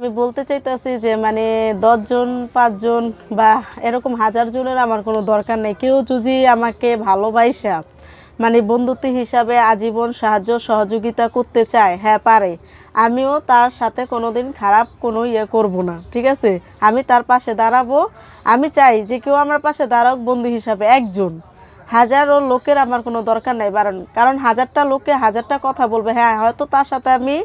আমি বলতে চাইতেছি যে মানে দশজন, পাঁচজন বা এরকম হাজার জনের আমার কোনো দরকার নেই। কেউ যদি আমাকে ভালোবাসা মানে বন্ধুত্ব হিসাবে আজীবন সাহায্য, সহযোগিতা করতে চায় হ্যাঁ পারে, আমিও তার সাথে কোনোদিন খারাপ কোনো ইয়ে করব না, ঠিক আছে? আমি তার পাশে দাঁড়াবো। আমি চাই যে কেউ আমার পাশে দাঁড়াক বন্ধু হিসাবে একজন। হাজারো লোকের আমার কোনো দরকার নাই কারণ কারণ হাজারটা লোকে হাজারটা কথা বলবে। হ্যাঁ হয়তো তার সাথে আমি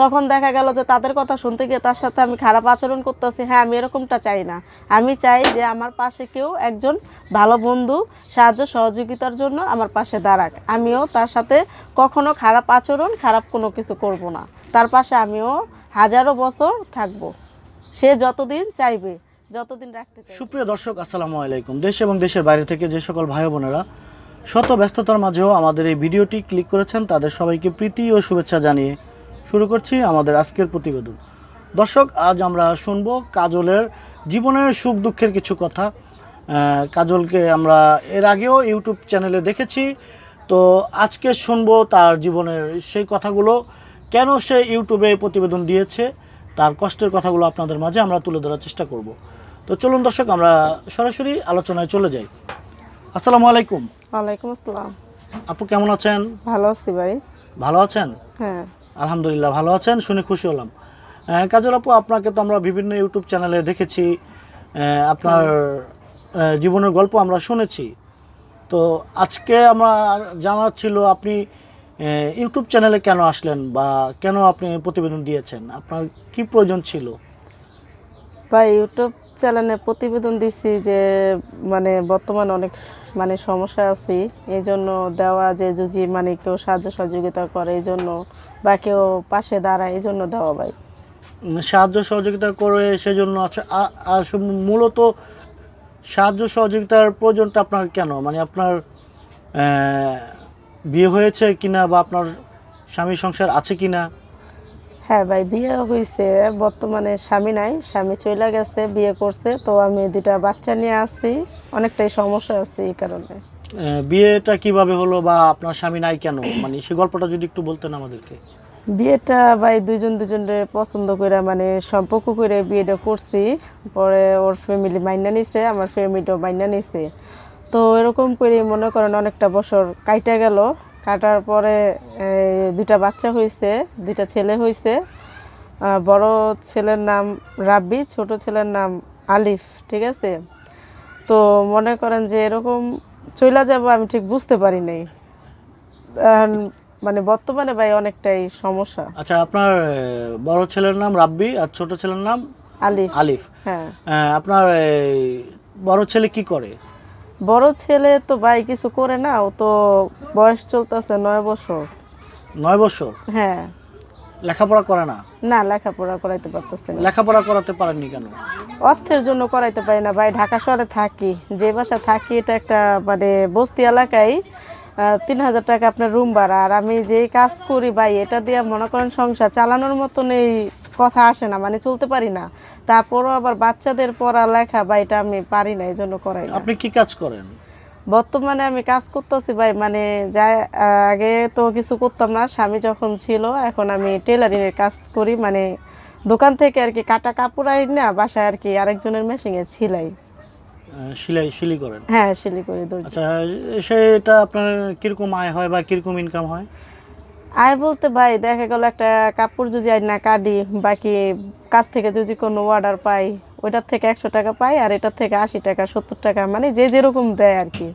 তখন দেখা গেল যে তাদের কথা শুনতে গিয়ে তার সাথে আমি খারাপ আচরণ করতেছি। হ্যাঁ আমি এরকমটা চাই না। আমি চাই যে আমার পাশে কেউ একজন ভালো বন্ধু, সাহায্য, সহযোগিতার জন্য আমার পাশে দাঁড়াক। আমিও তার সাথে কখনো খারাপ আচরণ, খারাপ কোনো কিছু করব না। তার পাশে আমিও হাজারো বছর থাকব। সে যতদিন চাইবে। যতদিন রাখতে চাইবে সুপ্রিয় দর্শক, আসসালামু আলাইকুম। দেশ এবং দেশের বাইরে থেকে যে সকল ভাই বোনেরা, শত ব্যস্ততার মাঝেও আমাদের এই ভিডিওটি ক্লিক করেছেন, তাদের সবাইকে প্রীতি ও শুভেচ্ছা জানিয়ে শুরু করছি আমাদের আজকের প্রতিবেদন। দর্শক, আজ আমরা শুনব কাজলের জীবনের সুখ দুঃখের কিছু কথা। কাজলকে আমরা এর আগেও ইউটিউব চ্যানেলে দেখেছি, তো আজকে শুনব তার জীবনের সেই কথাগুলো, কেন সে ইউটিউবে প্রতিবেদন দিয়েছে, তার কষ্টের কথাগুলো আপনাদের মাঝে আমরা তুলে ধরার চেষ্টা করব। তো চলুন দর্শক আমরা সরাসরি আলোচনায় চলে যাই। আসসালামু আলাইকুম। ওয়ালাইকুম আসসালাম। আপু কেমন আছেন? ভালো আছি ভাই। ভালো আছেন? হ্যাঁ। আলহামদুলিল্লাহ ভালো আছেন শুনে খুশি হলাম। কাজল আপু আপনাকে তো আমরা বিভিন্ন ইউটিউব চ্যানেলে দেখেছি। আপনার জীবনের গল্প আমরা শুনেছি। তো আজকে আমার জানার ছিল আপনি ইউটিউব চ্যানেলে কেন আসলেন বা কেন আপনি প্রতিবেদন দিয়েছেন? আপনার কি প্রয়োজন ছিল? ভাই ইউটিউব চ্যানেলে প্রতিবেদন দিছি যে মানে বর্তমানে অনেক মানে সমস্যা আছি। এই জন্য দেওয়া যে যদি মানে কেউ সাহায্য সহযোগিতা করে এই জন্য বা কেউ পাশে দাঁড়ায় এই জন্য দেওয়া ভাই। সাহায্য সহযোগিতা করে, সেজন্য আছে। আ- মূলত সাহায্য সহযোগিতার প্রয়োজনটা আপনার কেন? মানে আপনার বিয়ে হয়েছে কিনা বা আপনার স্বামী সংসার আছে কিনা? হ্যাঁ ভাই বিয়ে হয়েছে বর্তমানে স্বামী নাই স্বামী চলে গেছে বিয়ে করছে তো আমি দুটা বাচ্চা নিয়ে আসছি অনেকটাই সমস্যা আছে এই কারণে। বিয়েটা কীভাবে হলো বা আপনার স্বামী নাই কেন? মানে সেই গল্পটা যদি একটু বলতেন আমাদেরকে। বিয়েটা ভাই দুজন দুজনের পছন্দ করে মানে সম্পর্ক করে বিয়েটা করছি পরে ওর ফ্যামিলি মাইনা নিছে আমার ফ্যামিলিটাও মাইনা নিছে। তো এরকম করে মনে করেন অনেকটা বছর কাইটা গেল কাটার পরে এই, দুইটা বাচ্চা হয়েছে দুইটা ছেলে হয়েছে বড় ছেলের নাম রাব্বি ছোট ছেলের নাম আলিফ ঠিক আছে? তো মনে করেন যে এরকম চইলা যাব আমি ঠিক বুঝতে পারি নাই। মানে বর্তমানে ভাই অনেকটাই সমস্যা। আচ্ছা আপনার বড় ছেলের নাম রাব্বি আর ছোট ছেলের নাম আলিফ। আলিফ। হ্যাঁ। আপনার বড় ছেলে কি করে? বড় ছেলে তো ভাই কিছু করে না ও তো বয়স চলতেছে নয় বছর। নয় বছর? হ্যাঁ। লেখাপড়া করে না? না লেখাপড়া করাইতে পারতেছে না। লেখাপড়া করাতে পারেননি কেন? অর্থের জন্য করাইতে পারি না ভাই ঢাকা শহরে থাকি। যে বাসা থাকি এটা একটা মানে বস্তি এলাকায় তিন হাজার টাকা আপনার রুম ভাড়া। আর আমি যে কাজ করি ভাই এটা দিয়ে মনে করেন সংসার চালানোর মতন এই কথা আসে না মানে চলতে পারি না। তারপরও আবার বাচ্চাদের পড়ালেখা বা এটা আমি পারি না এই জন্য করাই না। আপনি কি কাজ করেন? বর্তমানে আমি কাজ করতেছি ভাই মানে যা আগে তো কিছু করতাম না স্বামী যখন ছিল এখন আমি টেলারিং এর কাজ করি মানে দোকান থেকে আর কি কাটা কাপড় আই না বাসায় আর কি আরেকজনের মেশিনে ছিলাই। আহ, সেলাই সিলি করেন? হ্যাঁ সিলি করি দর্জি আচ্ছা সেটা আপনার কীরকম আয় হয় বা কীরকম ইনকাম হয়? আয় বলতে ভাই দেখা গেল একটা কাপড় যদি আই না কাটি বাকি কাছ থেকে যদি কোনো অর্ডার পাই ওইটার থেকে একশো টাকা পাই আর এটার থেকে আশি টাকা সত্তর টাকা মানে যে যেরকম দেয় আর কি।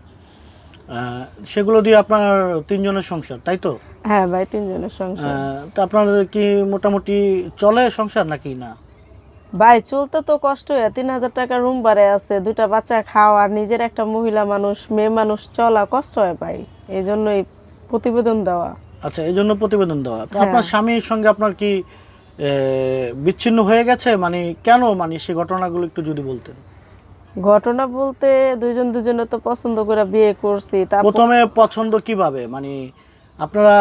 সেগুলো দিয়ে আপনার তিনজনের সংসার তাই তো? হ্যাঁ ভাই তিনজনের সংসার। তো আপনার কি মোটামুটি চলে সংসার নাকি না? ভাই চলতে তো কষ্ট হয়। তিন হাজার টাকা রুম ভাড়া আছে দুটা বাচ্চা খাওয়া আর নিজের একটা মহিলা মানুষ মেয়ে মানুষ চলা কষ্ট হয় ভাই। এই জন্যই প্রতিবেদন দেওয়া। আচ্ছা এই জন্য প্রতিবেদন দেওয়া। তো হ্যাঁ। আপনার স্বামীর সঙ্গে আপনার কি বিচ্ছিন্ন হয়ে গেছে? মানে কেন মানে সেই ঘটনাগুলো একটু যদি বলতেন। ঘটনা বলতে দুইজন দুজনে তো পছন্দ করে বিয়ে করছি প্রথমে পছন্দ কীভাবে? মানে আপনারা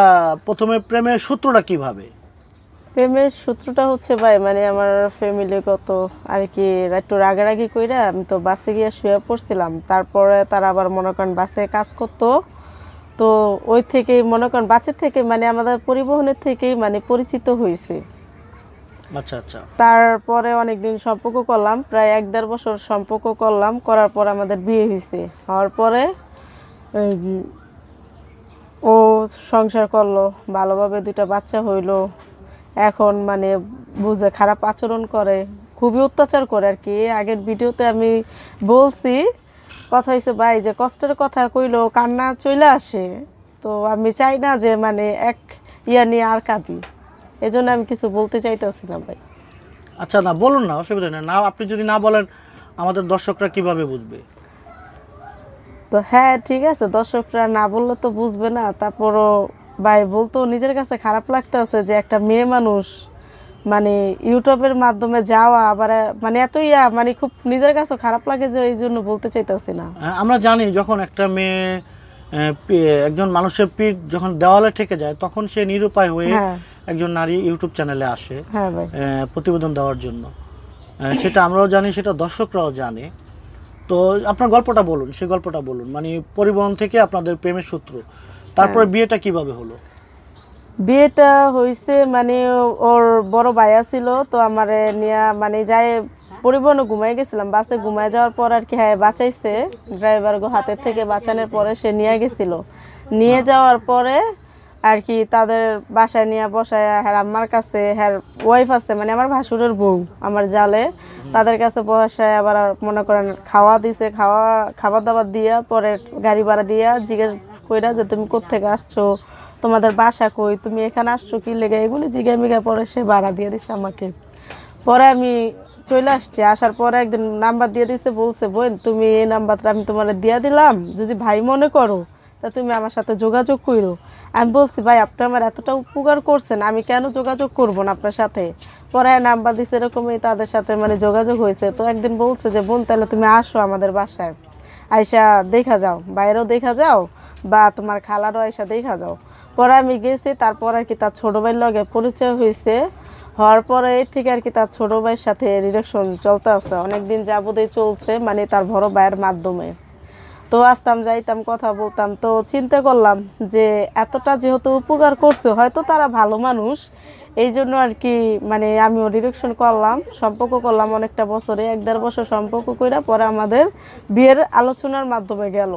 প্রথমে প্রেমের সূত্রটা কীভাবে? প্রেমের সূত্রটা হচ্ছে ভাই মানে আমার ফ্যামিলিগত আর কি একটু রাগারাগি কইরা আমি তো বাসে গিয়ে শুয়ে পড়ছিলাম। তারপরে তারা আবার মনে করেন বাসে কাজ করতো। তো ওই থেকেই মনে করেন বাসের থেকে মানে আমাদের পরিবহনের থেকেই মানে পরিচিত হয়েছে। আচ্ছা আচ্ছা। তারপরে অনেকদিন সম্পর্ক করলাম প্রায় এক দেড় বছর সম্পর্ক করলাম করার পর আমাদের বিয়ে হয়েছে। হওয়ার পরে ও সংসার করল ভালোভাবে দুইটা বাচ্চা হইল। এখন মানে বুঝে খারাপ আচরণ করে খুবই অত্যাচার করে আর কি। আগের ভিডিওতে আমি বলছি কথা হয়েছে ভাই যে কষ্টের কথা কইলো কান্না চলে আসে। তো আমি চাই না যে মানে এক ইয়া নিয়ে আর কাঁদি। এই জন্য আমি কিছু বলতে চাইতেছি না ভাই। আচ্ছা না বলুন না অসুবিধা নেই। না আপনি যদি না বলেন আমাদের দর্শকরা কীভাবে বুঝবে? তো হ্যাঁ ঠিক আছে দর্শকরা না বললে তো বুঝবে না। তারপরও ভাই বলতো নিজের কাছে খারাপ লাগতে আছে যে একটা মেয়ে মানুষ মানে ইউটিউবের মাধ্যমে যাওয়া আবার মানে এত ইয়া মানে খুব নিজের কাছে খারাপ লাগে যে এই জন্য বলতে চাইতেছি না। হ্যাঁ, আমরা জানি যখন একটা মেয়ে একজন মানুষের পিঠ যখন দেওয়ালে ঠেকে যায় তখন সে নিরুপায় হয়ে হ্যাঁ। একজন নারী ইউটিউব চ্যানেলে আসে হ্যাঁ প্রতিবেদন দেওয়ার জন্য। সেটা আমরাও জানি সেটা দর্শকরাও জানে। তো আপনার গল্পটা বলুন সেই গল্পটা বলুন। মানে পরিবহন থেকে আপনাদের প্রেমের সূত্র তারপরে বিয়েটা কীভাবে হলো? বিয়েটা হয়েছে মানে ওর বড় ভাইয়া ছিল তো আমার নিয়ে মানে যাই পরিবহনে ঘুমাই গেছিলাম। বাসে ঘুমাই যাওয়ার পর আর কি হ্যাঁ বাঁচাইছে। ড্রাইভার গো হাতের থেকে বাঁচানোর পরে সে নিয়ে গেছিল। নিয়ে যাওয়ার পরে আর কি তাদের বাসায় নিয়ে বসায় হ্যাঁ আমার কাছে হ্যাঁ ওয়াইফ আছে মানে আমার ভাসুরের বউ আমার জালে। তাদের কাছে বসায় আবার মনে করেন খাওয়া দিছে খাওয়া খাবার দাবার দিয়া পরে গাড়ি ভাড়া দিয়া জিজ্ঞেস কইরা যে তুমি কোত্থেকে আসছো? তোমাদের বাসা কই? তুমি এখানে আসছো কি লেগে? এগুলি জিগা মিগা পরে সে ভাড়া দিয়ে দিছে আমাকে। পরে আমি চলে আসছি, আসার পরে একদিন নাম্বার দিয়ে দিছে, বলছে, বোন, তুমি এই নাম্বারটা আমি তোমার দিয়ে দিলাম। যদি ভাই মনে করো, তা তুমি আমার সাথে যোগাযোগ করো আমি বলছি, ভাই, আপনি আমার এতটা উপকার করছেন, আমি কেন যোগাযোগ করব না আপনার সাথে? পরে নাম্বার দিছে, এরকমই তাদের সাথে মানে যোগাযোগ হয়েছে। তো একদিন বলছে যে, বোন, তাহলে তুমি আসো আমাদের বাসায়। আয়সা দেখা যাও, বাইরেও দেখা যাও, বা তোমার খালারও আয়সা দেখা যাও। পরে আমি গেছি, তারপর আর কি তার ছোট ভাইয়ের লগে পরিচয় হয়েছে। হওয়ার পরে এই থেকে আর কি তার ছোট ভাইয়ের সাথে রিলেকশন চলতে আছে। অনেকদিন যাবতই চলছে মানে তার বড় ভাইয়ের মাধ্যমে। তো আসতাম, যাইতাম, কথা বলতাম। তো চিন্তা করলাম যে, এতটা যেহেতু উপকার করছে, হয়তো তারা ভালো মানুষ এই জন্য আর কি মানে আমিও ডিরেকশন করলাম সম্পর্ক করলাম অনেকটা বছরে এক দেড় বছর সম্পর্ক করে পরে আমাদের বিয়ের আলোচনার মাধ্যমে গেল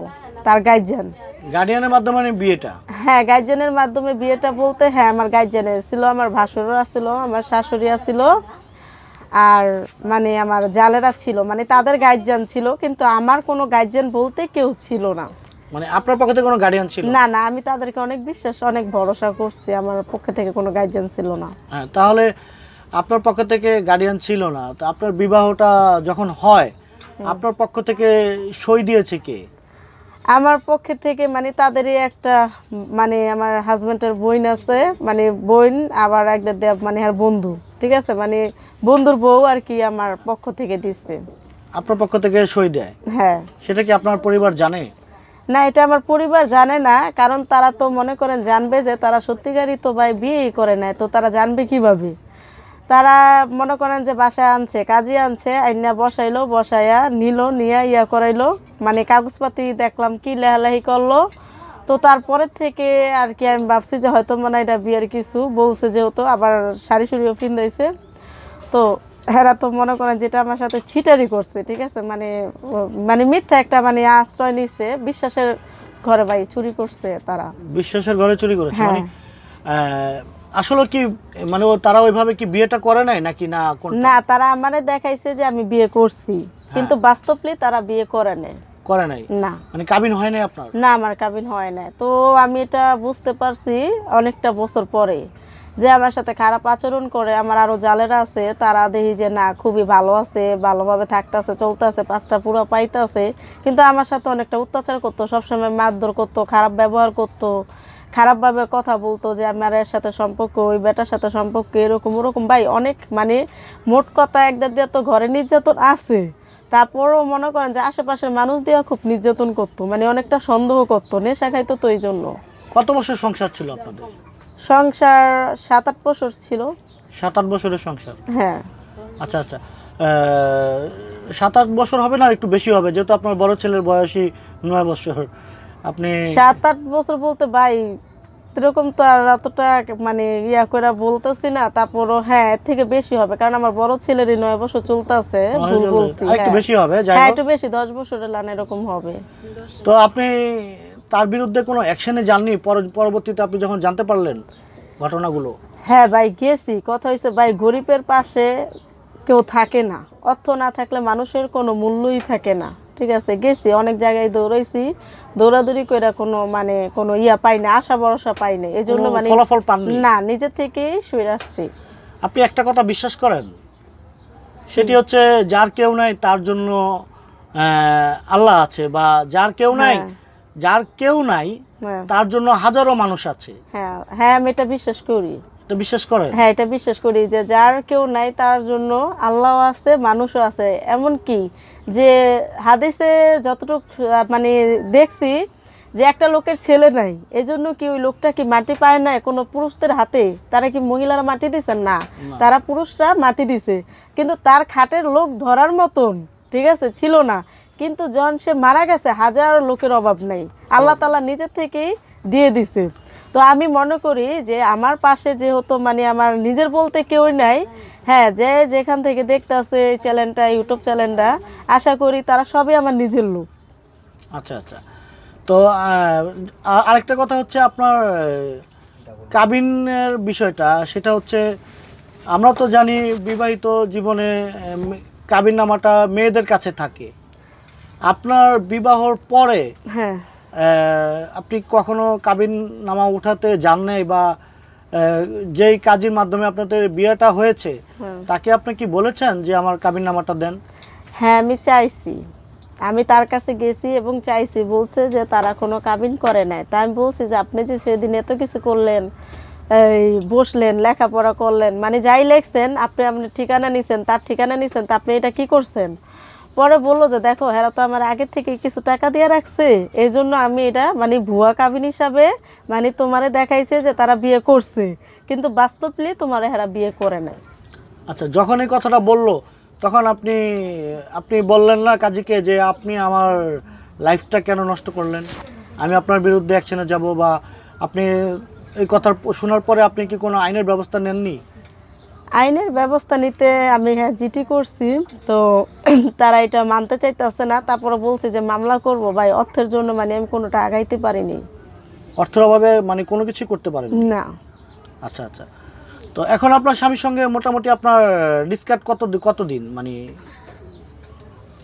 তার গাইজেন গার্ডিয়ানের মাধ্যমে মানে বিয়েটা? হ্যাঁ গাইজেনের মাধ্যমে বিয়েটা বলতে হ্যাঁ আমার গাইজেনের ছিল আমার ভাসুররা ছিল আমার শাশুড়িয়া ছিল আর মানে আমার জালেরা ছিল মানে তাদের গাইজেন ছিল কিন্তু আমার কোনো গাইজেন বলতে কেউ ছিল না। মানে আপনার পক্ষ থেকে কোনো গার্ডিয়ান ছিল? না না আমি তাদেরকে অনেক বিশ্বাস অনেক ভরসা করছি আমার পক্ষ থেকে কোনো গাইজেন ছিল না। হ্যাঁ তাহলে আপনার পক্ষ থেকে গার্ডিয়ান ছিল না। তো আপনার বিবাহটা যখন হয় আপনার পক্ষ থেকে সই দিয়েছে কে? আমার পক্ষে থেকে মানে তাদেরই একটা মানে আমার হাজবেন্ডের বোন আছে মানে বোন আবার একটা দেব মানে আর বন্ধু ঠিক আছে? মানে বন্ধুর বউ আর কি আমার পক্ষ থেকে দিচ্ছে। আপনার পক্ষ থেকে সই দেয়? হ্যাঁ। সেটা কি আপনার পরিবার জানে? না, এটা আমার পরিবার জানে না, কারণ তারা তো মনে করেন জানবে যে তারা সত্যিকারই তো ভাই বিয়েই করে নাই তো তারা জানবে কীভাবে? তারা মনে করেন যে বাসায় আনছে, কাজে আনছে, আইনা বসাইলো বসাইয়া নিল, নিয়ে ইয়া করাইলো মানে কাগজপাতি দেখলাম কি লেহালেহি করল। তো তারপরে থেকে আর কি আমি ভাবছি যে হয়তো মানে এটা বিয়ের কিছু, বলছে যেহেতু আবার শাড়ি শুড়িও ফিন্দাইছে তো হেরা তো মনে করেন যেটা আমার সাথে ছিটারি করছে ঠিক আছে? মানে মানে মিথ্যা একটা মানে আশ্রয় নিছে বিশ্বাসের ঘরে ভাই চুরি করছে তারা। বিশ্বাসের ঘরে চুরি করেছে হ্যাঁ। মানে আসলে কি মানে ও তারা ওইভাবে কি বিয়েটা করে নাই নাকি না কোন না তারা আমারে দেখাইছে যে আমি বিয়ে করছি কিন্তু বাস্তবলি তারা বিয়ে করে নাই। করে নাই? না। মানে কাবিন হয় নাই আপনার? না আমার কাবিন হয় নাই। তো আমি এটা বুঝতে পারছি অনেকটা বছর পরে। যে আমার সাথে খারাপ আচরণ করে, আমার আরও জালেরা আছে, তারা দেখি যে না, খুবই ভালো আছে, ভালোভাবে থাকতেছে, চলতেছে, পাঁচটা পুরো পাইতেছে। কিন্তু আমার সাথে অনেকটা অত্যাচার করতো, সবসময় মারধর করতো, খারাপ ব্যবহার করতো, খারাপভাবে কথা বলতো যে আমার এর সাথে সম্পর্ক, ওই বেটার সাথে সম্পর্ক, এরকম, ওরকম। ভাই, অনেক মানে মোট কথা একদার দিয়ে তো ঘরে নির্যাতন আছে। তারপরও মনে করেন যে আশেপাশের মানুষ দিয়ে খুব নির্যাতন করতো মানে অনেকটা সন্দেহ করতো, নেশা খাইতো তো এই জন্য। কত বছর সংসার ছিল আপনাদের? সংসার সাত আট বছর ছিল। সাত আট বছরের সংসার? হ্যাঁ। আচ্ছা আচ্ছা। সাত আট বছর হবে না একটু বেশি হবে যেহেতু আপনার বড় ছেলের বয়সই নয় বছর। আপনি সাত আট বছর বলতে ভাই এরকম তো আর অতটা মানে ইয়া করে বলতেছি না তারপরও হ্যাঁ এর থেকে বেশি হবে কারণ আমার বড় ছেলেরই নয় বছর চলতেছে ভুল বলছি আরেকটু হ্যাঁ। বেশি হবে হ্যাঁ একটু বেশি দশ বছরের লান এরকম হবে। তো আপনি তার বিরুদ্ধে কোনো অ্যাকশনে যাননি পর- পরবর্তীতে আপনি যখন জানতে পারলেন ঘটনাগুলো? হ্যাঁ ভাই গেছি। কথা হয়েছে ভাই গরিবের পাশে কেউ থাকে না। অর্থ না থাকলে মানুষের কোনো মূল্যই থাকে না। ঠিক আছে গেছি অনেক জায়গায় দৌড়াইছি। দৌড়াদৌড়ি করে কোনো মানে কোনো ইয়া পাই না আশা ভরসা পাই না। এই জন্য মানে ফলাফল পান না নিজে থেকেই শুয়ে আসছি। আপনি একটা কথা বিশ্বাস করেন? সেটি হচ্ছে যার কেউ নাই তার জন্য আল্লাহ আছে বা যার কেউ নাই হ্যাঁ। যার কেউ নাই হ্যাঁ। তার জন্য হাজারো মানুষ আছে। হ্যাঁ হ্যাঁ আমি এটা বিশ্বাস করি। এটা বিশ্বাস করেন হ্যাঁ এটা বিশ্বাস করি যে যার কেউ নাই তার জন্য আল্লাহ আছে মানুষও আছে। এমন কি যে হাদিসে যতটুকু মানে দেখছি যে একটা লোকের ছেলে নাই এই জন্য কি ওই লোকটা কি মাটি পায় না কোনো পুরুষদের হাতে? তারা কি মহিলারা মাটি দিছেন? না। তারা পুরুষরা মাটি দিছে। কিন্তু তার খাটের লোক ধরার মতন ঠিক আছে? ছিল না। কিন্তু যখন সে মারা গেছে, হাজার লোকের অভাব নেই। আল্লাহ তালা নিজের থেকেই দিয়ে দিছে। তো আমি মনে করি যে আমার পাশে যেহেতু মানে আমার নিজের বলতে কেউ নাই হ্যাঁ যে যেখান থেকে দেখতে আছে এই চ্যানেলটা, ইউটিউব চ্যানেলটা, আশা করি তারা সবই আমার নিজের লোক। আচ্ছা আচ্ছা। তো আরেকটা কথা হচ্ছে আপনার কাবিনের বিষয়টা, সেটা হচ্ছে, আমরা তো জানি বিবাহিত জীবনে কাবিন নামাটা মেয়েদের কাছে থাকে। আপনার বিবাহর পরে হ্যাঁ। আপনি কখনো কাবিন নামা উঠাতে যান নাই বা যেই কাজের মাধ্যমে আপনাদের বিয়েটা হয়েছে হ্যাঁ। তাকে আপনি কি বলেছেন যে আমার কাবিন নামাটা দেন? হ্যাঁ আমি চাইছি। আমি তার কাছে গেছি এবং চাইছি বলছে যে তারা কোনো কাবিন করে নাই। তাই আমি বলছি যে আপনি যে সেদিন এত কিছু করলেন এই বসলেন লেখাপড়া করলেন মানে যাই লেখছেন আপনি আপনি ঠিকানা নিছেন তার ঠিকানা নিছেন তা আপনি এটা কি করছেন? পরে বলল যে, দেখো, হেরা তো আমার আগের থেকে কিছু টাকা দিয়ে রাখছে। এই জন্য আমি এটা মানে ভুয়া কাবিন হিসাবে মানে তোমারে দেখাইছে যে তারা বিয়ে করছে। কিন্তু বাস্তবলি তোমার হেরা বিয়ে করে নাই। আচ্ছা যখন এই কথাটা বলল, তখন আপনি আপনি বললেন না কাজীকে যে, আপনি আমার লাইফটা কেন নষ্ট করলেন? আমি আপনার বিরুদ্ধে অ্যাকশনে যাব বা আপনি এই কথা শোনার পরে আপনি কি কোনো আইনের ব্যবস্থা নেননি? আইনের ব্যবস্থা নিতে আমি হ্যাঁ জিটি করছি তো তারা এটা মানতে চাইতেছে না। তারপরে বলছে যে মামলা করব ভাই অর্থের জন্য মানে আমি কোনোটা আগাইতে পারিনি। অর্থের অভাবে মানে কোনো কিছু করতে পারেন? না। আচ্ছা আচ্ছা। তো এখন আপনার স্বামীর সঙ্গে মোটামুটি আপনার ডিসকাট কত কতদিন মানে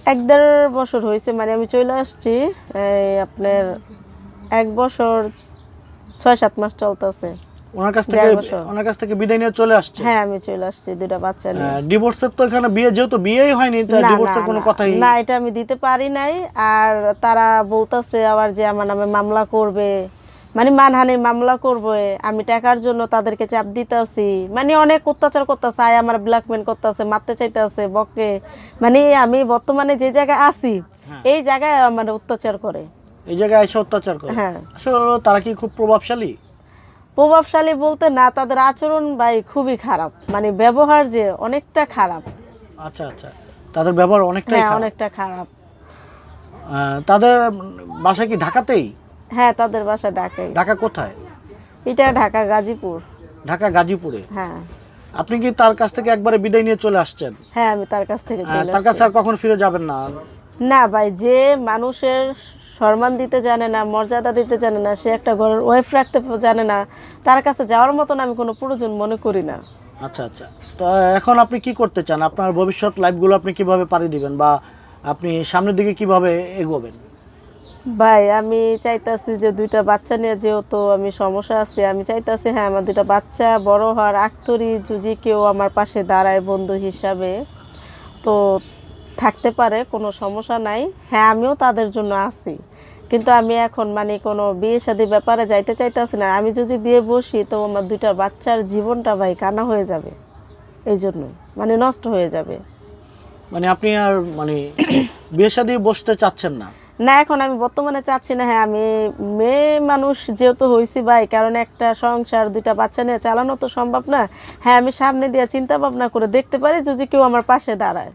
এক দেড় বছর হয়েছে মানে আমি চলে আসছি এই আপনার এক বছর ছয় সাত মাস চলতেছে। ওনার কাছ থেকে ওনার কাছ থেকে বিদায় নিয়ে চলে আসছে? হ্যাঁ আমি চলে আসছি দুটা বাচ্চা নিয়ে। ডিভোর্সের তো এখানে বিয়ে যেহেতু বিয়েই হয়নি তো ডিভোর্সের কোনো কথাই না এটা আমি দিতে পারি নাই। আর তারা বলতেছে আবার যে আমার নামে মামলা করবে। মানে মানহানির মামলা করবে। আমি টাকার জন্য তাদেরকে চাপ দিতেছি। মানে অনেক অত্যাচার করতেছে আয় আমার ব্ল্যাকমেল করতেছে মারতে চাইতেছে বকে। মানে আমি বর্তমানে যে জায়গায় আছি এই জায়গায় মানে অত্যাচার করে। এই জায়গায় এসে অত্যাচার করে? হ্যাঁ। আসলে তারা কি খুব প্রভাবশালী? প্রভাবশালী বলতে না তাদের আচরণ ভাই খুবই খারাপ। মানে ব্যবহার যে অনেকটা খারাপ। আচ্ছা আচ্ছা। তাদের ব্যবহার অনেকটাই হ্যাঁ অনেকটা খারাপ। তাদের বাসা কি ঢাকাতেই? হ্যাঁ তাদের বাসা ঢাকায় ঢাকা কোথায়? এটা ঢাকা গাজীপুর। ঢাকা গাজীপুরে? হ্যাঁ। আপনি কি তার কাছ থেকে একবারে বিদায় নিয়ে চলে আসছেন? হ্যাঁ আমি তার কাছ থেকে তার কাছে আর কখন ফিরে যাবেন না? না ভাই যে মানুষের সম্মান দিতে জানে না মর্যাদা দিতে জানে না সে একটা ঘরের ওয়াইফ রাখতে জানে না তার কাছে যাওয়ার মতন আমি কোনো প্রয়োজন মনে করি না। আচ্ছা আচ্ছা। তো এখন আপনি কি করতে চান? আপনার ভবিষ্যৎ লাইফগুলো আপনি কীভাবে পাড়ি দিবেন বা আপনি সামনের দিকে কীভাবে এগোবেন? ভাই আমি চাইতাছি যে দুইটা বাচ্চা নিয়ে যেহেতু আমি সমস্যা আছি আমি চাইতাছি হ্যাঁ আমার দুইটা বাচ্চা বড় হওয়ার আক্তরি যদি কেউ আমার পাশে দাঁড়ায় বন্ধু হিসাবে তো থাকতে পারে কোনো সমস্যা নাই। হ্যাঁ আমিও তাদের জন্য আছি। কিন্তু আমি এখন মানে কোনো বিয়ে শাদি ব্যাপারে যাইতে চাইতেছি না। আমি যদি বিয়ে বসি তো আমার দুইটা বাচ্চার জীবনটা ভাই কানা হয়ে যাবে। এই জন্য মানে নষ্ট হয়ে যাবে। মানে আপনি আর মানে বিয়ে শাদী বসতে চাচ্ছেন না? না এখন আমি বর্তমানে চাচ্ছি না। হ্যাঁ আমি মেয়ে মানুষ যেহেতু হয়েছি ভাই কারণ একটা সংসার দুইটা বাচ্চা নিয়ে চালানো তো সম্ভব না। হ্যাঁ আমি সামনে দিয়ে চিন্তা ভাবনা করে দেখতে পারি যদি কেউ আমার পাশে দাঁড়ায়।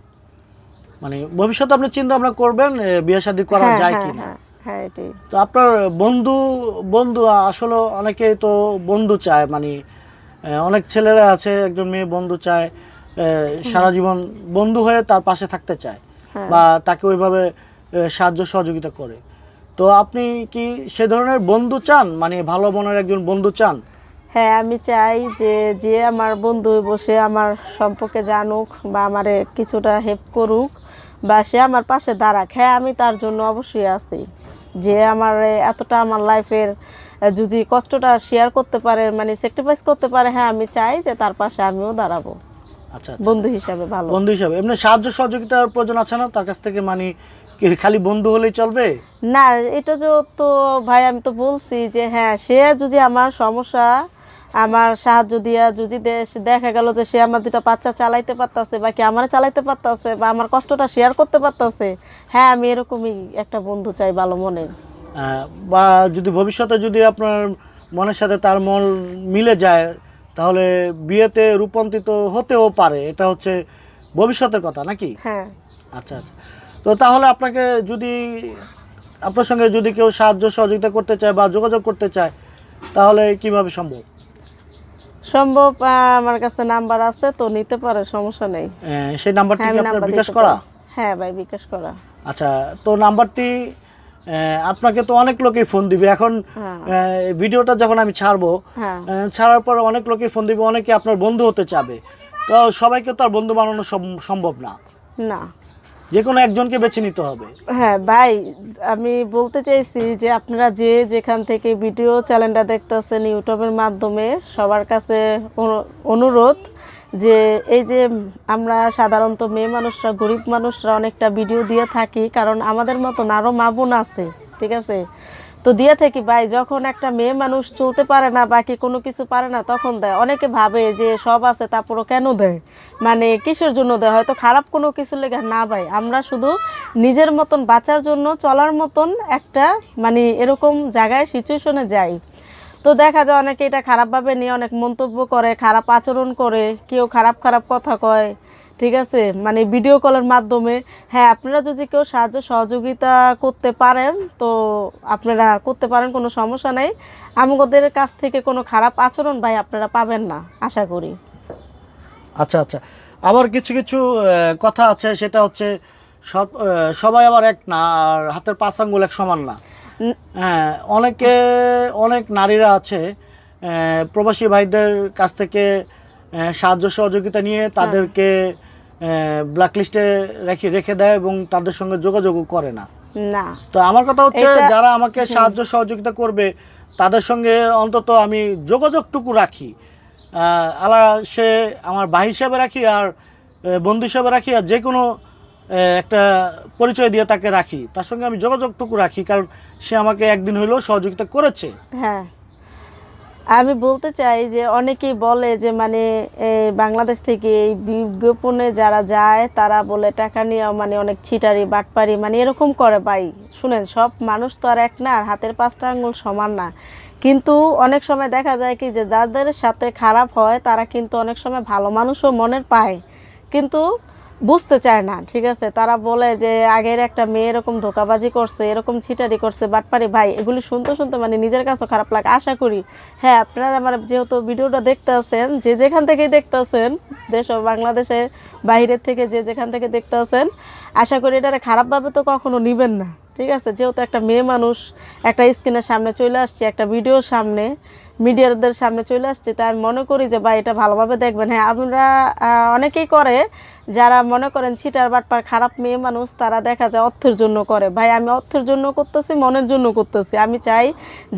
মানে ভবিষ্যতে আপনি চিন্তা ভাবনা করবেন বিয়ে শাদী করা হ্যাঁ যায় হ্যাঁ কিনা। হ্যাঁ হ্যাঁ তো আপনার বন্ধু বন্ধু আসলে অনেকেই তো বন্ধু চায় মানে অনেক ছেলেরা আছে একজন মেয়ে বন্ধু চায় সারা জীবন বন্ধু হয়ে তার পাশে থাকতে চায়। বা তাকে ওইভাবে সাহায্য সহযোগিতা করে। তো আপনি কি সে ধরনের বন্ধু চান? মানে ভালো মনের একজন বন্ধু চান? হ্যাঁ আমি চাই যে যে আমার বন্ধু বসে আমার সম্পর্কে জানুক বা আমারে কিছুটা হেল্প করুক। বা সে আমার পাশে দাঁড়াক হ্যাঁ আমি তার জন্য অবশ্যই আছি। যে আমার এতটা আমার লাইফের যদি কষ্টটা শেয়ার করতে পারে মানে স্যাক্রিফাইস করতে পারে হ্যাঁ আমি চাই যে তার পাশে আমিও দাঁড়াবো। আচ্ছা আচ্ছা। বন্ধু হিসাবে ভালো। বন্ধু হিসাবে। এমনি সাহায্য সহযোগিতার প্রয়োজন আছে না? তার কাছ থেকে মানে খালি বন্ধু হলেই চলবে? না এটা যে তো ভাই আমি তো বলছি যে হ্যাঁ সে যদি আমার সমস্যা আমার সাহায্য দিয়া যদি দেখা গেল যে সে আমার দুটা বাচ্চা চালাইতে পারতাছে বা কি আমার চালাইতে পারতাছে বা আমার কষ্টটা শেয়ার করতে পারতাছে হ্যাঁ আমি এরকমই একটা বন্ধু চাই ভালো মনের। আহ, বা যদি ভবিষ্যতে যদি আপনার মনের সাথে তার মন মিলে যায় তাহলে বিয়েতে রূপান্তরিত হতেও পারে এটা হচ্ছে ভবিষ্যতের কথা নাকি? হ্যাঁ। আচ্ছা আচ্ছা। তো তাহলে আপনাকে যদি আপনার সঙ্গে যদি কেউ সাহায্য সহযোগিতা করতে চায় বা যোগাযোগ করতে চায় তাহলে কীভাবে সম্ভব? সম্ভব আমার কাছে নাম্বার আছে তো নিতে পারে সমস্যা নেই। সেই নাম্বারটি হ্যাঁ কি আপনার বিকাশ করা? হ্যাঁ ভাই বিকাশ করা। আচ্ছা তো নাম্বারটি আপনাকে তো অনেক লোকেই ফোন দিবে। এখন হ্যাঁ। ভিডিওটা যখন আমি ছাড়বো হ্যাঁ। ছাড়ার পর অনেক লোকে ফোন দিবে অনেকে আপনার বন্ধু হতে চাবে। তো সবাইকে তো আর বন্ধু বানানো সম্ভব না। না। যে কোনো একজনকে বেছে নিতে হবে। হ্যাঁ ভাই, আমি বলতে চাইছি যে আপনারা যে যেখান থেকে ভিডিও চ্যানেলটা দেখতেছেন ইউটিউবের মাধ্যমে, সবার কাছে অনুরোধ যে এই যে আমরা সাধারণত মেয়ে মানুষরা, গরিব মানুষরা অনেকটা ভিডিও দিয়ে থাকি, কারণ আমাদের মতন আরও মা বোন আছে, ঠিক আছে? তো দিয়ে থাকি ভাই, যখন একটা মেয়ে মানুষ চলতে পারে না, বাকি কোনো কিছু পারে না, তখন দেয়। অনেকে ভাবে যে সব আছে, তারপরও কেন দেয়? মানে কিসের জন্য দেয়? হয়তো খারাপ কোনো কিছু লেগে না ভাই। আমরা শুধু নিজের মতন বাঁচার জন্য, চলার মতন একটা মানে এরকম জায়গায় সিচুয়েশনে যাই। তো দেখা যায় অনেকে এটা খারাপভাবে নিয়ে অনেক মন্তব্য করে, খারাপ আচরণ করে, কেউ খারাপ খারাপ কথা কয়। ঠিক আছে? মানে ভিডিও কলের মাধ্যমে হ্যাঁ আপনারা যদি কেউ সাহায্য সহযোগিতা করতে পারেন তো আপনারা করতে পারেন কোনো সমস্যা নেই। আমাদের কাছ থেকে কোনো খারাপ আচরণ ভাই আপনারা পাবেন না আশা করি। আচ্ছা আচ্ছা। আবার কিছু কিছু কথা আছে সেটা হচ্ছে সব সবাই আবার এক না আর হাতের পাঁচ আঙ্গুল এক সমান না। হ্যাঁ অনেকে অনেক নারীরা আছে প্রবাসী ভাইদের কাছ থেকে সাহায্য সহযোগিতা নিয়ে তাদেরকে ব্ল্যাক লিস্টে রেখে রেখে দেয় এবং তাদের সঙ্গে যোগাযোগও করে না। না। তো আমার কথা হচ্ছে যারা আমাকে সাহায্য সহযোগিতা করবে তাদের সঙ্গে অন্তত আমি যোগাযোগটুকু রাখি। আলা সে আমার ভাই হিসাবে রাখি আর বন্ধু হিসাবে রাখি আর যে কোনো একটা পরিচয় দিয়ে তাকে রাখি। তার সঙ্গে আমি যোগাযোগটুকু রাখি কারণ সে আমাকে একদিন হইলেও সহযোগিতা করেছে। হ্যাঁ। আমি বলতে চাই যে অনেকেই বলে যে মানে বাংলাদেশ থেকে এই বিজ্ঞাপনে যারা যায়, তারা বলে টাকা নিয়ে মানে অনেক ছিটারি, বাটপারি মানে এরকম করে ভাই। শুনেন, সব মানুষ তো আর এক না, আর হাতের পাঁচটা আঙুল সমান না। কিন্তু অনেক সময় দেখা যায় কি যে যাদের সাথে খারাপ হয়, তারা কিন্তু অনেক সময় ভালো মানুষও মনের পায়। কিন্তু বুঝতে চায় না, ঠিক আছে? তারা বলে যে আগের একটা মেয়ে এরকম ধোকাবাজি করছে, এরকম ছিটারি করছে, বাটপারি, ভাই, এগুলি শুনতে শুনতে মানে নিজের কাছেও খারাপ লাগে। আশা করি হ্যাঁ আপনারা আমার যেহেতু ভিডিওটা দেখতে আছেন, যে যেখান থেকেই দেখতে আছেন, দেশ ও বাংলাদেশে বাইরের থেকে যে যেখান থেকে দেখতে আছেন, আশা করি এটা খারাপভাবে তো কখনো নিবেন না, ঠিক আছে? যেহেতু একটা মেয়ে মানুষ, একটা স্ক্রিনের সামনে চলে আসছে, একটা ভিডিওর সামনে মিডিয়াদের সামনে চলে আসছে, তাই আমি মনে করি যে, ভাই, এটা ভালোভাবে দেখবেন। হ্যাঁ আমরা অনেকেই করে যারা মনে করেন ছিটার বাটপার খারাপ মেয়ে মানুষ তারা দেখা যায় অর্থের জন্য করে। ভাই আমি অর্থের জন্য করতেছি মনের জন্য করতেছি। আমি চাই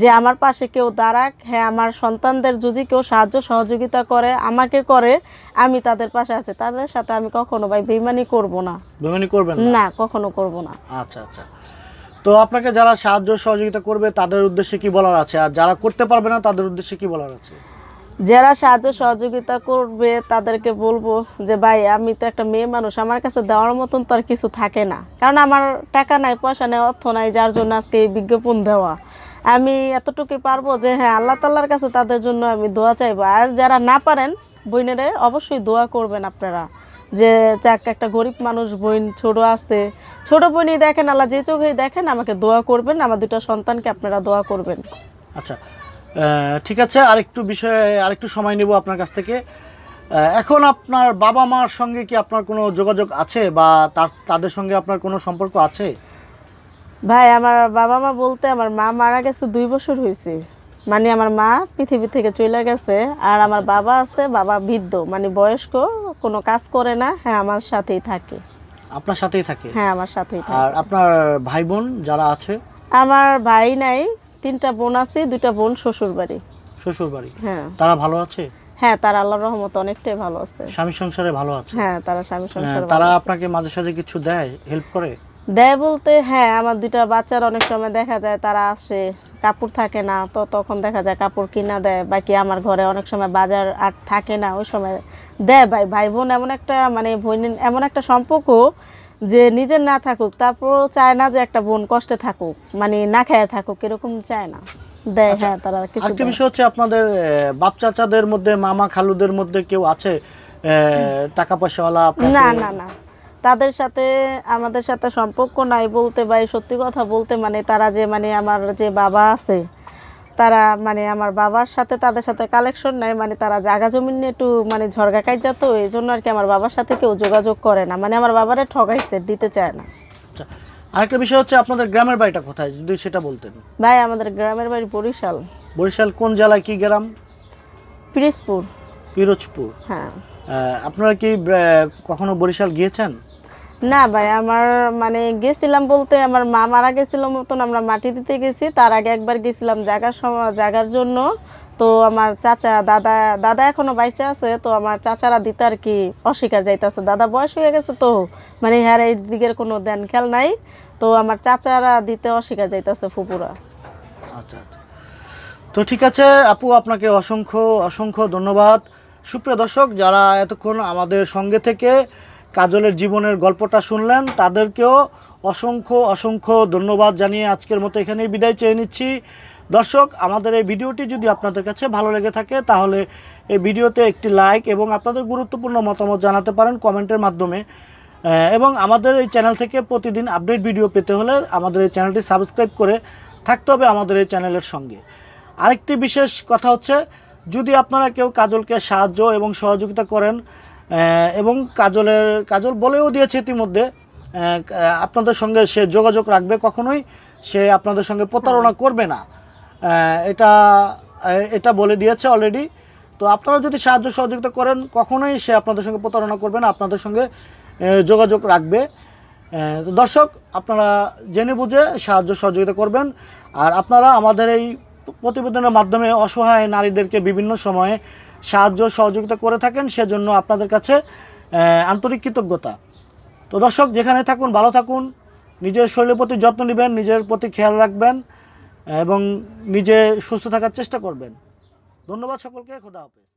যে আমার পাশে কেউ দাঁড়াক হ্যাঁ আমার সন্তানদের যদি কেউ সাহায্য সহযোগিতা করে আমাকে করে আমি তাদের পাশে আছি। তাদের সাথে আমি কখনো ভাই বেইমানি করব না। বেমানি করবেন না? না কখনো করব না। আচ্ছা আচ্ছা। তো আপনাকে যারা সাহায্য সহযোগিতা করবে তাদের উদ্দেশ্যে কি বলার আছে? আর যারা করতে পারবে না তাদের উদ্দেশ্যে কি বলার আছে? যারা সাহায্য সহযোগিতা করবে তাদেরকে বলব যে, ভাই, আমি তো একটা মেয়ে মানুষ, আমার কাছে দেওয়ার মতন তো আর কিছু থাকে না। কারণ আমার টাকা নাই, পয়সা নেই, অর্থ নাই, যার জন্য আজকে এই বিজ্ঞাপন দেওয়া। আমি এতটুকুই পারব যে হ্যাঁ আল্লাহ তাল্লার কাছে তাদের জন্য আমি দোয়া চাইব। আর যারা না পারেন বইনেরে অবশ্যই দোয়া করবেন আপনারা যে, যাক, একটা গরিব মানুষ, বোন ছোট আছে। ছোট বোনই দেখেন, আল্লাহ যে চোখেই দেখেন, আমাকে দোয়া করবেন, আমার দুটা সন্তানকে আপনারা দোয়া করবেন। আচ্ছা ঠিক আছে আরেকটু বিষয়ে আরেকটু সময় নেব আপনার কাছ থেকে। এখন আপনার বাবা মার সঙ্গে কি আপনার কোনো যোগাযোগ আছে বা তার তাদের সঙ্গে আপনার কোনো সম্পর্ক আছে? ভাই আমার বাবা মা বলতে আমার মা মারা গেছে দুই বছর হয়েছে। মানে আমার মা পৃথিবী থেকে চলে গেছে আর আমার বাবা আছে বাবা বৃদ্ধ। মানে বয়স্ক কোনো কাজ করে না। হ্যাঁ আমার সাথেই থাকে। আপনার সাথেই থাকে? হ্যাঁ আমার সাথেই থাকে। আর আপনার ভাই বোন যারা আছে? আমার ভাই নাই তিনটা বোন আছে দুইটা বোন শ্বশুর বাড়ি শ্বশুর বাড়ি হ্যাঁ। তারা ভালো আছে? হ্যাঁ তারা আল্লাহর রহমত অনেকটাই ভালো আছে। স্বামী সংসারে ভালো আছে? হ্যাঁ তারা স্বামী আহ, সংসার তারা আপনাকে মাঝে সাঝে কিছু দেয়? হেল্প করে? দেয় বলতে হ্যাঁ আমার দুইটা বাচ্চার অনেক সময় দেখা যায় তারা আসে কাপড় থাকে না তো তখন দেখা যায় কাপড় কিনা দেয় বাকি আমার ঘরে অনেক সময় বাজার আর থাকে না ওই সময় দেয়। ভাই ভাই বোন এমন একটা মানে এমন একটা সম্পর্ক যে নিজের না থাকুক তারপরও চায় না যে একটা বোন কষ্টে থাকুক মানে না খেয়ে থাকুক এরকম চায় না। দেয় হ্যাঁ তারা কিছু আরেকটা বিষয় হচ্ছে আপনাদের বাপ চাচাদের মধ্যে মামা খালুদের মধ্যে কেউ আছে? টাকা পয়সাওয়ালা না না না। তাদের সাথে আমাদের সাথে সম্পর্ক নাই বলতে ভাই সত্যি কথা বলতে মানে তারা যে মানে আমার যে বাবা আছে তারা মানে আমার বাবার সাথে তাদের সাথে কালেকশন নাই মানে তারা জায়গা জমিন নিয়ে একটু মানে ঝরগা কাইজা তো এই জন্য আর কি আমার বাবার সাথে কেউ যোগাযোগ করে না। মানে আমার বাবারে ঠকাইছে দিতে চায় না। আচ্ছা আরেকটা বিষয় হচ্ছে আপনাদের গ্রামের বাড়িটা কোথায়? যদি সেটা বলতেন। ভাই আমাদের গ্রামের বাড়ি বরিশাল। বরিশাল কোন জেলায় কি গ্রাম পিরোজপুর। পিরোজপুর। হ্যাঁ। আপনারা কি কখনো বরিশাল গিয়েছেন? না ভাই, আমার মানে গেছিলাম বলতে আমার মা মারা গেছিল মতন, আমরা মাটি দিতে গেছি, তার আগে একবার গেছিলাম জায়গার জায়গার জন্য। তো আমার চাচা, দাদা দাদা এখনও বাইচা আছে, তো আমার চাচারা দিতে আর কি অস্বীকার যাইতেছে। দাদা বয়স হয়ে গেছে তো মানে হ্যাঁ এই দিকের কোনো দেন খেয়াল নাই। তো আমার চাচারা দিতে অস্বীকার যাইতেছে ফুপুরা। আচ্ছা আচ্ছা। তো ঠিক আছে, আপু, আপনাকে অসংখ্য অসংখ্য ধন্যবাদ। সুপ্রিয় দর্শক, যারা এতক্ষণ আমাদের সঙ্গে থেকে কাজলের জীবনের গল্পটা শুনলেন। তাদেরকেও অসংখ্য অসংখ্য ধন্যবাদ জানিয়ে আজকের মতো এখানেই বিদায় চেয়ে নিচ্ছি। দর্শক, আমাদের এই ভিডিওটি যদি আপনাদের কাছে ভালো লেগে থাকে, তাহলে এই ভিডিওতে একটি লাইক এবং আপনাদের গুরুত্বপূর্ণ মতামত জানাতে পারেন কমেন্টের মাধ্যমে। এবং আমাদের এই চ্যানেল থেকে প্রতিদিন আপডেট ভিডিও পেতে হলে আমাদের এই চ্যানেলটি সাবস্ক্রাইব করে থাকতে হবে আমাদের এই চ্যানেলের সঙ্গে। আরেকটি বিশেষ কথা হচ্ছে, যদি আপনারা কেউ কাজলকে সাহায্য এবং সহযোগিতা করেন এবং কাজলের কাজল বলেও দিয়েছে ইতিমধ্যে আপনাদের সঙ্গে সে যোগাযোগ রাখবে কখনোই সে আপনাদের সঙ্গে প্রতারণা করবে না। এটা এটা বলে দিয়েছে অলরেডি তো আপনারা যদি সাহায্য সহযোগিতা করেন কখনোই সে আপনাদের সঙ্গে প্রতারণা করবে না আপনাদের সঙ্গে যোগাযোগ রাখবে। তো দর্শক আপনারা জেনে বুঝে সাহায্য সহযোগিতা করবেন আর আপনারা আমাদের এই প্রতিবেদনের মাধ্যমে অসহায় নারীদেরকে বিভিন্ন সময়ে সাহায্য সহযোগিতা করে থাকেন, সেজন্য আপনাদের কাছে আন্তরিক কৃতজ্ঞতা। তো দর্শক, যেখানে থাকুন, ভালো থাকুন, নিজের শরীরের প্রতি যত্ন নেবেন, নিজের প্রতি খেয়াল রাখবেন, এবং নিজে সুস্থ থাকার চেষ্টা করবেন। ধন্যবাদ সকলকে, খোদা হাফেজ।